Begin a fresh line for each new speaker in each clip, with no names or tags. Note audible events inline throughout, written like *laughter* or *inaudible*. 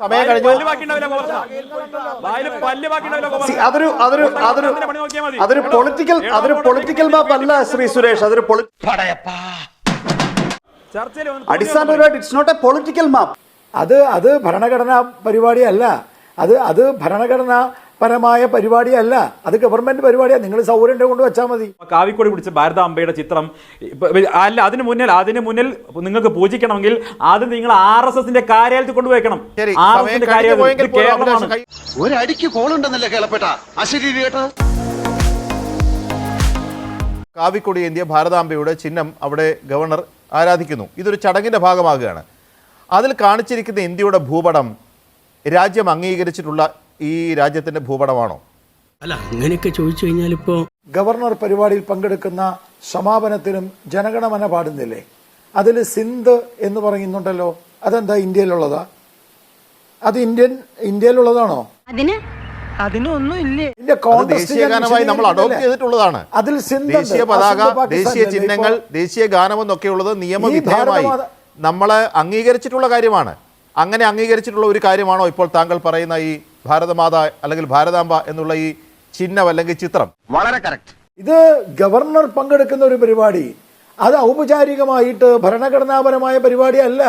സമയം കഴിഞ്ഞു. അതൊരു അതൊരു അതൊരു. അതൊരു പൊളിറ്റിക്കൽ അതൊരു പൊളിറ്റിക്കൽ മാപ്പ് അല്ല ശ്രീ സുരേഷ് അതൊരു അടിസ്ഥാനപരമായിട്ട് it's not a political map
അത് അത് ഭരണഘടനാ പരിപാടിയല്ല. അത് അത് ഭരണഘടനാ പരമായ പരിപാടിയല്ല. അത് ഗവൺമെന്റ് പരിപാടിയാണ് നിങ്ങൾ സൗകര്യം കൊണ്ട് വെച്ചാൽ മതി.
കാവിക്കോടി പിടിച്ച ഭാരതാംബയുടെ ചിത്രം അല്ല അതിന് മുന്നിൽ അതിന് മുന്നിൽ നിങ്ങൾക്ക് പൂജിക്കണമെങ്കിൽ ആദ്യം നിങ്ങൾ ആർ എസ് എസിന്റെ കാര്യാലയത്തിൽ
കൊണ്ടുപോയിക്കണം.
ആർ എസ് എസിന്റെ
കഴിഞ്ഞു
കാര്യാലയം
പോയെങ്കിൽ
ഇത്
പോലും
കേരളമാണ്.
അഭിലാഷ് കൈ-
ഒരടിക്ക് കോളുണ്ടെന്നല്ലേ കേളപ്പെട്ട? അശരീരി കേട്ടത്
കാവിക്കൊടി ഏന്തിയ ഭാരതാംബയുടെ ചിഹ്നം അവിടെ ഗവർണർ ആരാധിക്കുന്നു. ഇതൊരു ചടങ്ങിന്റെ ഭാഗമാകുകയാണ്. അതിൽ കാണിച്ചിരിക്കുന്ന ഇന്ത്യയുടെ ഭൂപടം രാജ്യം അംഗീകരിച്ചിട്ടുള്ള ഈ രാജ്യത്തിന്റെ ഭൂപടമാണോ?
അല്ല അങ്ങനെയൊക്കെ ചോദിച്ചു കഴിഞ്ഞാൽ ഇപ്പോ
ഗവർണർ പരിപാടിയിൽ പങ്കെടുക്കുന്ന സമാപനത്തിനും ജനഗണമന പാടുന്നില്ലേ? അതിൽ സിന്ധ് എന്ന് പറയുന്നുണ്ടല്ലോ അതെന്താ ഇന്ത്യയിലുള്ളതാ? അത് ഇന്ത്യൻ ഇന്ത്യയിലുള്ളതാണോ?
അതിന്?
അതിനൊന്നും
ഇല്ലേ
ദേശീയ ഗാനമായി നമ്മൾ അഡോപ്റ്റ് ചെയ്തിട്ടുള്ളതാണ്.
അതിൽ.
ദേശീയ പതാക ദേശീയ ചിഹ്നങ്ങൾ ദേശീയ ഗാനം എന്നൊക്കെയുള്ളത് നിയമവിധേയമായി നമ്മൾ അംഗീകരിച്ചിട്ടുള്ള കാര്യമാണ്. അങ്ങനെ അംഗീകരിച്ചിട്ടുള്ള ഒരു കാര്യമാണോ ഇപ്പോൾ താങ്കൾ പറയുന്ന ഈ ഭാരതമാത അല്ലെങ്കിൽ ഭാരതാംബ എന്നുള്ള ഈ ചിഹ്നം അല്ലെങ്കിൽ ചിത്രം.
വളരെ കറക്റ്റ്
ഇത് ഗവർണർ പങ്കെടുക്കുന്ന ഒരു പരിപാടി. അത് ഔപചാരികമായിട്ട് ഭരണഘടനാപരമായ പരിപാടി
അല്ല.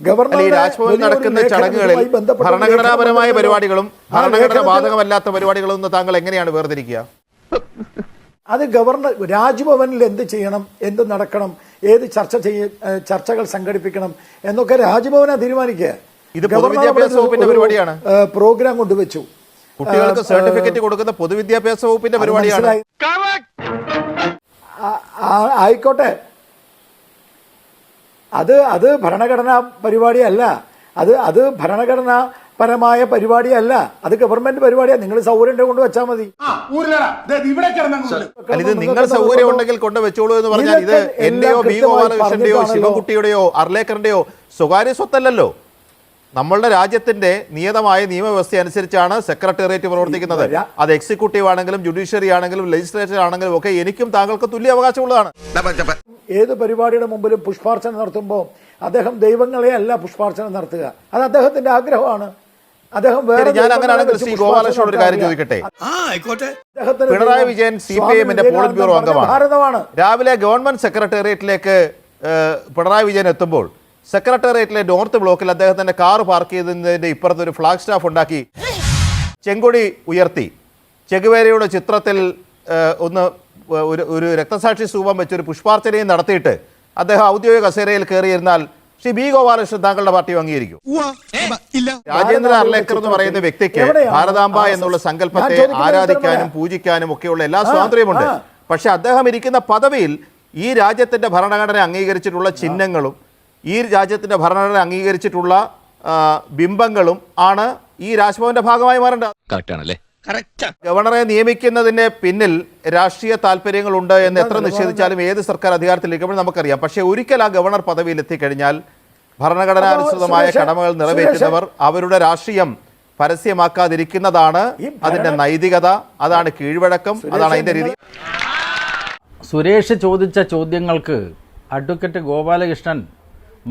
ഗവർണർ
രാജ്ഭവനിൽ നടക്കുന്ന ചടങ്ങുകളിൽ ഭരണഘടനാപരമായ പരിപാടികളും ഭരണഘടന ബാധകമല്ലാത്ത പരിപാടികളും ഒന്ന് താങ്കൾ എങ്ങനെയാണ് വേർതിരിക്കുക?
അത് ഗവർണർ രാജ്ഭവനിൽ എന്ത് ചെയ്യണം എന്ത് നടക്കണം ഏത് ചർച്ച ചെയ്യ ചർച്ചകൾ സംഘടിപ്പിക്കണം എന്നൊക്കെ രാജ്ഭവനാ തീരുമാനിക്കുക.
ഇത് പൊതുവിദ്യാഭ്യാസ വകുപ്പിന്റെ പരിപാടിയാണ്.
പ്രോഗ്രാം കൊണ്ടുവച്ചു
കുട്ടികൾക്ക് സർട്ടിഫിക്കറ്റ് കൊടുക്കുന്ന പൊതുവിദ്യാഭ്യാസ വകുപ്പിന്റെ പരിപാടിയാണ്.
ആയിക്കോട്ടെ. അത് അത് ഭരണഘടനാ പരിപാടിയല്ല. അത് അത് ഭരണഘടനാ പരമായ പരിപാടിയല്ല. അത് ഗവൺമെന്റ് പരിപാടിയാണ് നിങ്ങൾ സൗകര്യം കൊണ്ട് വെച്ചാൽ മതി.
അല്ല ഇത് നിങ്ങൾ സൗകര്യം ഉണ്ടെങ്കിൽ കൊണ്ട് വെച്ചോളൂ എന്ന് പറഞ്ഞാൽ ഇത് എന്റെയോ ബി ഗോപാലകൃഷ്ണന്റെയോ. ശിവകുട്ടിയുടെയോ അർലേക്കറിന്റെയോ സ്വകാര്യ സ്വത്തല്ലല്ലോ. നമ്മളുടെ രാജ്യത്തിന്റെ നിയതമായ നിയമവ്യവസ്ഥ അനുസരിച്ചാണ് സെക്രട്ടേറിയറ്റ് പ്രവർത്തിക്കുന്നത്. അത് എക്സിക്യൂട്ടീവ് ആണെങ്കിലും ജുഡീഷ്യറി ആണെങ്കിലും ലെജിസ്ലേച്ചർ ആണെങ്കിലും ഒക്കെ എനിക്കും താങ്കൾക്ക് തുല്യ അവകാശമുള്ളതാണ്.
ഏത് പരിപാടിയുടെ മുമ്പിലും പുഷ്പാർച്ചന നടത്തുമ്പോൾ അദ്ദേഹം ദൈവങ്ങളെ അല്ല പുഷ്പാർച്ചന നടത്തുക. അത് അദ്ദേഹത്തിന്റെ ആഗ്രഹമാണ്. അദ്ദേഹം വേറെ
ഞാൻ
ദൈവങ്ങളെ
അങ്ങനെയാണെങ്കിൽ
വെച്ച്
ശ്രീ ഗോപാലകൃഷ്ണൻ ഒരു കാര്യം ചോദിക്കട്ടെ? പിണറായി വിജയൻ സി പി എമ്മിന്റെ പോളിറ്റ് ബ്യൂറോ അംഗമാണ്.
ഭാരതമാണ്
രാവിലെ ഗവൺമെന്റ് സെക്രട്ടേറിയറ്റിലേക്ക് പിണറായി വിജയൻ എത്തുമ്പോൾ സെക്രട്ടേറിയറ്റിലെ നോർത്ത് ബ്ലോക്കിൽ അദ്ദേഹത്തിന്റെ കാർ പാർക്ക് ചെയ്തതിന്റെ ഇപ്പുറത്ത് ഒരു ഫ്ലാഗ് സ്റ്റാഫ് ഉണ്ടാക്കി. ചെങ്കൊടി ഉയർത്തി. ചെഗുവേരയുടെ ചിത്രത്തിൽ ഒന്ന് ഒരു ഒരു രക്തസാക്ഷി സ്തൂപം വെച്ചൊരു ഒരു പുഷ്പാർച്ചനയും നടത്തിയിട്ട് അദ്ദേഹം ഔദ്യോഗിക കസേരയിൽ കയറിയിരുന്നാൽ ശ്രീ ബി ഗോപാലകൃഷ്ണൻ താങ്കളുടെ പാർട്ടി അംഗീകരിക്കും. രാജേന്ദ്ര അർലേക്കർ എന്ന് പറയുന്ന വ്യക്തിക്ക് ഭാരതാംബ എന്നുള്ള സങ്കല്പത്തെ ആരാധിക്കാനും. പൂജിക്കാനും ഒക്കെയുള്ള എല്ലാ സ്വാതന്ത്ര്യമുണ്ട്. പക്ഷെ അദ്ദേഹം ഇരിക്കുന്ന പദവിയിൽ ഈ രാജ്യത്തിന്റെ ഭരണഘടന അംഗീകരിച്ചിട്ടുള്ള ചിഹ്നങ്ങളും ഈ രാജ്യത്തിന്റെ ഭരണഘടന അംഗീകരിച്ചിട്ടുള്ള ബിംബങ്ങളും ആണ് ഈ രാജ്ഭവന്റെ ഭാഗമായി മാറേണ്ടത്. ഗവർണറെ നിയമിക്കുന്നതിന് പിന്നിൽ രാഷ്ട്രീയ താല്പര്യങ്ങളുണ്ട് എന്ന് എത്ര നിഷേധിച്ചാലും ഏത് സർക്കാർ അധികാരത്തിലിരിക്കുമ്പോൾ നമുക്കറിയാം. പക്ഷേ ഒരിക്കൽ ആ ഗവർണർ പദവിയിൽ എത്തിക്കഴിഞ്ഞാൽ ഭരണഘടനാനുസൃതമായ കടമകൾ നിറവേറ്റുന്നവർ അവരുടെ രാഷ്ട്രീയം പരസ്യമാക്കാതിരിക്കുന്നതാണ് അതിന്റെ നൈതികത. അതാണ് കീഴ്വഴക്കം. അതാണ് അതിന്റെ രീതി.
സുരേഷ് ചോദിച്ച ചോദ്യങ്ങൾക്ക് അഡ്വക്കേറ്റ് ഗോപാലകൃഷ്ണൻ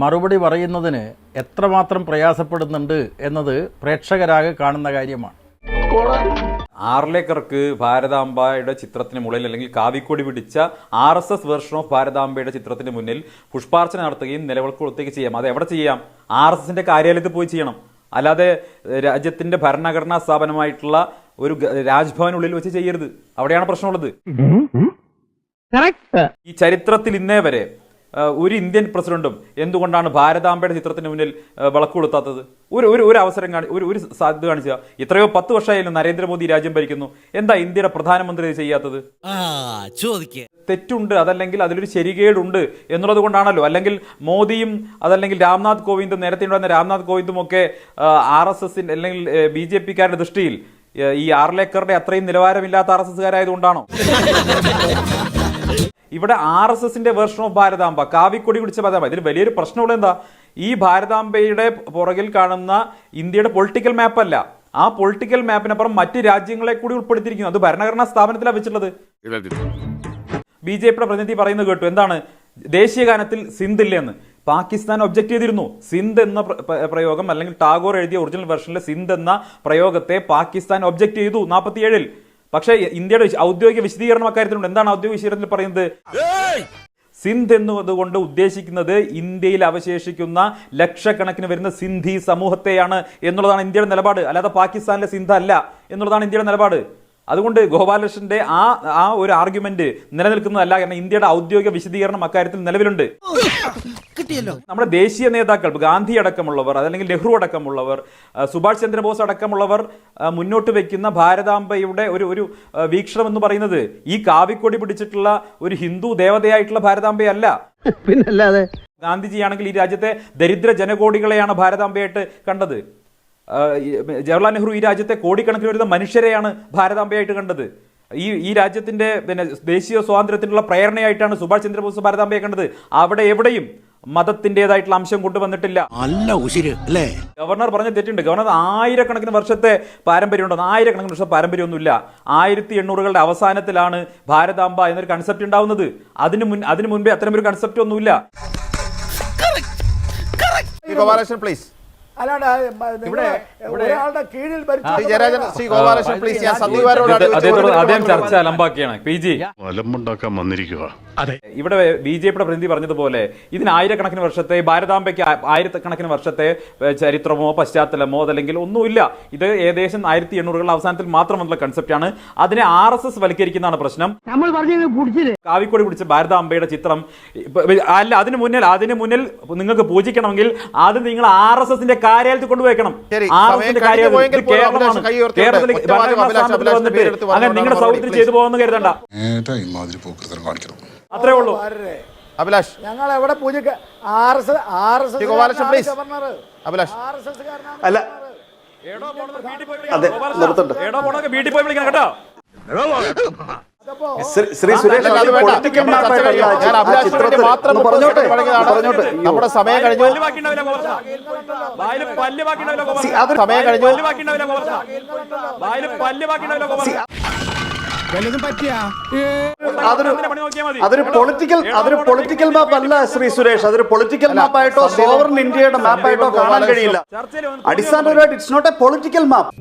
മറുപടി പറയുന്നതിന് എത്രമാത്രം പ്രയാസപ്പെടുന്നുണ്ട് എന്നത് പ്രേക്ഷകരാകെ കാണുന്ന കാര്യമാണ്.
ആർലേക്കർക്ക് ഭാരതാംബയുടെ ചിത്രത്തിന് മുകളിൽ അല്ലെങ്കിൽ കാവിക്കൊടി പിടിച്ച R S S version of ഭാരതാംബയുടെ ചിത്രത്തിന് മുന്നിൽ പുഷ്പാർച്ചന നടത്തുകയും നിലവിളക്ക് കൊളുത്തുകയും ചെയ്യാം. അത് എവിടെ ചെയ്യാം? ആർ എസ് എസിന്റെ കാര്യാലയത്തിൽ പോയി ചെയ്യണം. അല്ലാതെ രാജ്യത്തിന്റെ രാജ്യത്തിന്റെ ഭരണഘടനാ സ്ഥാപനമായിട്ടുള്ള ഒരു രാജ്ഭവനുള്ളിൽ വെച്ച് ചെയ്യരുത്. അവിടെയാണ് പ്രശ്നമുള്ളത്. ഈ ചരിത്രത്തിൽ ഇന്നേ വരെ ഒരു ഇന്ത്യൻ പ്രസിഡന്റും എന്തുകൊണ്ടാണ് ഭാരതാംബയുടെ ചിത്രത്തിന് മുന്നിൽ വിളക്ക് കൊളുത്താത്തത്? ഒരു ഒരു ഒരു അവസരം കാണി ഒരു ഒരു സാധ്യത കാണിച്ച എത്രയോ പത്ത് വർഷമായാലും നരേന്ദ്രമോദി രാജ്യം ഭരിക്കുന്നു. എന്താ ഇന്ത്യയുടെ പ്രധാനമന്ത്രി ചെയ്യാത്തത്? തെറ്റുണ്ട് അതല്ലെങ്കിൽ അതിലൊരു ശരികേടുണ്ട് എന്നുള്ളത് കൊണ്ടാണല്ലോ. അല്ലെങ്കിൽ മോദിയും അതല്ലെങ്കിൽ രാംനാഥ് കോവിന്ദും നേരത്തെ ഉണ്ടായിരുന്ന രാംനാഥ് കോവിന്ദും ഒക്കെ ആർ എസ് എസിന്റെ അല്ലെങ്കിൽ ബി ജെ പിക്കാരുടെ ദൃഷ്ടിയിൽ ഈ ആർലേക്കറുടെ അത്രയും നിലവാരമില്ലാത്ത ആർ എസ് എസ്കാരായതുകൊണ്ടാണോ? *laughs* ഇവിടെ ആർ എസ് എസിന്റെ വേർഷൻ ഓഫ് ഭാരതാംബ. കാവിക്കൊടി പിടിച്ച ഭാരതാംബ. ഇതിൽ വലിയൊരു പ്രശ്നമുള്ള എന്താ? ഈ ഭാരതാംബയുടെ പുറകിൽ കാണുന്ന ഇന്ത്യയുടെ പൊളിറ്റിക്കൽ മാപ്പ് അല്ല. ആ പൊളിറ്റിക്കൽ മാപ്പിനപ്പുറം മറ്റ് രാജ്യങ്ങളെ കൂടി ഉൾപ്പെടുത്തിയിരിക്കുന്നു. അത് ഭരണഘടനാ സ്ഥാപനത്തിലാണ് വെച്ചിട്ടുള്ളത്. ബി ജെ പിയുടെ പ്രതിനിധി പറയുന്നത് കേട്ടു. എന്താണ്? ദേശീയ ഗാനത്തിൽ സിന്ധ് ഇല്ലെന്ന്. പാകിസ്ഥാൻ ഒബ്ജക്ട് ചെയ്തിരുന്നു. സിന്ധ് എന്ന പ്ര- പ്ര- പ്രയോഗം അല്ലെങ്കിൽ ടാഗോർ എഴുതിയ ഒറിജിനൽ വെർഷനിലെ സിന്ധ് എന്ന പ്രയോഗത്തെ പാകിസ്ഥാൻ ഒബ്ജക്ട് ചെയ്തു നാൽപ്പത്തിയേഴിൽ പക്ഷേ ഇന്ത്യയുടെ ഔദ്യോഗിക വിശദീകരണം അക്കാര്യത്തിലുണ്ട്. എന്താണ് ഔദ്യോഗിക വിശദീകരണത്തിൽ പറയുന്നത്? സിന്ധ് എന്നതുകൊണ്ട് ഉദ്ദേശിക്കുന്നത് ഇന്ത്യയിൽ അവശേഷിക്കുന്ന ലക്ഷക്കണക്കിന് വരുന്ന സിന്ധി സമൂഹത്തെയാണ് എന്നുള്ളതാണ് ഇന്ത്യയുടെ നിലപാട്. അല്ലാതെ പാകിസ്ഥാനിലെ സിന്ധ് അല്ല എന്നുള്ളതാണ് ഇന്ത്യയുടെ നിലപാട്. അതുകൊണ്ട് ഗോപാലകൃഷ്ണന്റെ ആ ആ ഒരു ആർഗ്യുമെന്റ് നിലനിൽക്കുന്നതല്ല കാരണം ഇന്ത്യയുടെ ഔദ്യോഗിക വിശദീകരണം അക്കാര്യത്തിൽ നിലവിലുണ്ട്. നമ്മുടെ ദേശീയ നേതാക്കൾ ഗാന്ധി അടക്കമുള്ളവർ അതല്ലെങ്കിൽ നെഹ്റു അടക്കമുള്ളവർ സുഭാഷ് ചന്ദ്രബോസ് അടക്കമുള്ളവർ മുന്നോട്ട് വെക്കുന്ന ഭാരതാംബയുടെ ഒരു ഒരു വീക്ഷണം എന്ന് പറയുന്നത് ഈ കാവിക്കൊടി പിടിച്ചിട്ടുള്ള ഒരു ഹിന്ദു ദേവതയായിട്ടുള്ള ഭാരതാംബയല്ല. *laughs*
പിന്നല്ലാതെ?
ഗാന്ധിജിയാണെങ്കിൽ ഈ രാജ്യത്തെ ദരിദ്ര ജനകോടികളെയാണ് ഭാരതാംബയായിട്ട് കണ്ടത്. ജവഹർലാൽ നെഹ്റു ഈ രാജ്യത്തെ കോടിക്കണക്കിന് വരുന്ന മനുഷ്യരെയാണ് ഭാരതാംബയായിട്ട് കണ്ടത്. ഈ ഈ രാജ്യത്തിന്റെ പിന്നെ ദേശീയ സ്വാതന്ത്ര്യത്തിനുള്ള പ്രേരണയായിട്ടാണ് സുഭാഷ് ചന്ദ്രബോസ് ഭാരതാംബയെ കണ്ടത്. അവിടെ എവിടെയും മതത്തിന്റെതായിട്ടുള്ള അംശം കൊണ്ടുവന്നിട്ടില്ല.
നല്ല ഉശിര് അല്ലേ?
ഗവർണർ പറഞ്ഞ തെറ്റുണ്ട്. ഗവർണർ ആയിരക്കണക്കിന് വർഷത്തെ പാരമ്പര്യം ഉണ്ടോ? ആയിരക്കണക്കിന് വർഷം പാരമ്പര്യമൊന്നുമില്ല. ആയിരത്തി എണ്ണൂറുകളുടെ അവസാനത്തിലാണ് ഭാരതാംബ എന്നൊരു കൺസെപ്റ്റ് ഉണ്ടാവുന്നത്. അതിന് മുൻ അതിന് മുൻപേ അത്തരം ഒരു കൺസെപ്റ്റ് ഒന്നുമില്ല
പ്ലീസ്
അദ്ദേഹം ചർച്ച അലമ്പാക്കിയാണ്. P G.
അലമ്പുണ്ടാക്കാൻ വന്നിരിക്കുക
ഇവിടെ ബി ജെ പിയുടെ പ്രതിനിധി പറഞ്ഞതുപോലെ ഇതിന് ആയിരക്കണക്കിന് വർഷത്തെ ഭാരതാംബയ്ക്ക് ആയിരക്കണക്കിന് വർഷത്തെ ചരിത്രമോ പശ്ചാത്തലമോ അതല്ലെങ്കിൽ ഒന്നുമില്ല. ഇത് ഏകദേശം ആയിരത്തി എണ്ണൂറുകളുടെ അവസാനത്തിൽ മാത്രം വന്നുള്ള കൺസെപ്റ്റാണ് അതിനെ ആർ എസ് എസ് വലിക്കരിക്കുന്നതാണ് പ്രശ്നം.
നമ്മൾ പറഞ്ഞു പിടിച്ചില്ലേ
കാവിക്കോടി പിടിച്ച ഭാരതാംബയുടെ ചിത്രം അല്ല അതിന് മുന്നിൽ അതിന് മുന്നിൽ നിങ്ങൾക്ക് പൂജിക്കണമെങ്കിൽ അത് നിങ്ങൾ ആർ എസ് എസിന്റെ കാര്യാലയത്തിൽ കൊണ്ടുപോയിക്കണം.
ശരി,
ആർ എസ് എസിന്റെ കാര്യാലയത്തിൽ കേരളമാണ്. കേരളത്തിൽ അങ്ങനെ നിങ്ങളുടെ സൗകര്യത്തിൽ ചെയ്തു പോകാമെന്ന് കരുതണ്ട.
കാണിക്കണം
അത്രേ ഉള്ളൂ?
അഭിലാഷ്.
ഞങ്ങൾ എവിടെ പൂജക്ക് R S R S
Abhilash.
R S S
അല്ല
എടോ
അതെ. നിർത്തണ്ട.
പോണൊക്കെ വീട്ടിൽ പോയി വിളിക്കണം കേട്ടോ.
ശ്രീ- സുരേഷ്
അത്
അത് പറഞ്ഞോട്ടെ? പറഞ്ഞോട്ടെ?
നമ്മുടെ സമയം കഴിഞ്ഞു.
അതൊരു
സമയം കഴിഞ്ഞു.
വല്ലതും പറ്റിയാ?
അതൊരു
അതിന്റെ നോക്കിയാൽ മതി.
അതൊരു പൊളിറ്റിക്കൽ അതൊരു പൊളിറ്റിക്കൽ മാപ്പ് അല്ല ശ്രീ സുരേഷ്. അതൊരു പൊളിറ്റിക്കൽ മാപ്പായിട്ടോ സോവറിൻ ഇന്ത്യയുടെ മാപ്പായിട്ടോ കാണാൻ കഴിയില്ല. അടിസ്ഥാനപരമായിട്ട് it's not a political map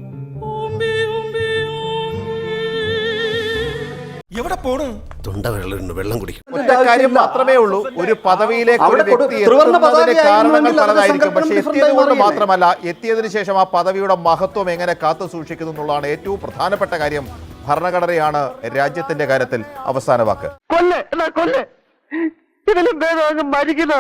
എവിടെ പോണു? തൊണ്ട വെള്ളം വെള്ളം കുടിക്കും.
ഒറ്റ കാര്യം മാത്രമേ ഉള്ളൂ. ഒരു പദവിയിലേക്ക് ഒരു വ്യക്തി
ത്രിവർണ
എത്തുന്നതിന് കാരണങ്ങൾ പലതായിരിക്കും.
സങ്കല്പം
എത്തിയത് കൊണ്ട് മാത്രമല്ല എത്തിയതിനു ശേഷം ആ പദവിയുടെ മഹത്വം എങ്ങനെ കാത്തു സൂക്ഷിക്കുന്നു എന്നുള്ളതാണ് ഏറ്റവും പ്രധാനപ്പെട്ട കാര്യം. ഭരണഘടനയാണ് രാജ്യത്തിന്റെ കാര്യത്തിൽ അവസാന വാക്ക്.
കൊല്ലേ കൊല്ലേ. ഇതിലും മരിക്കുന്ന.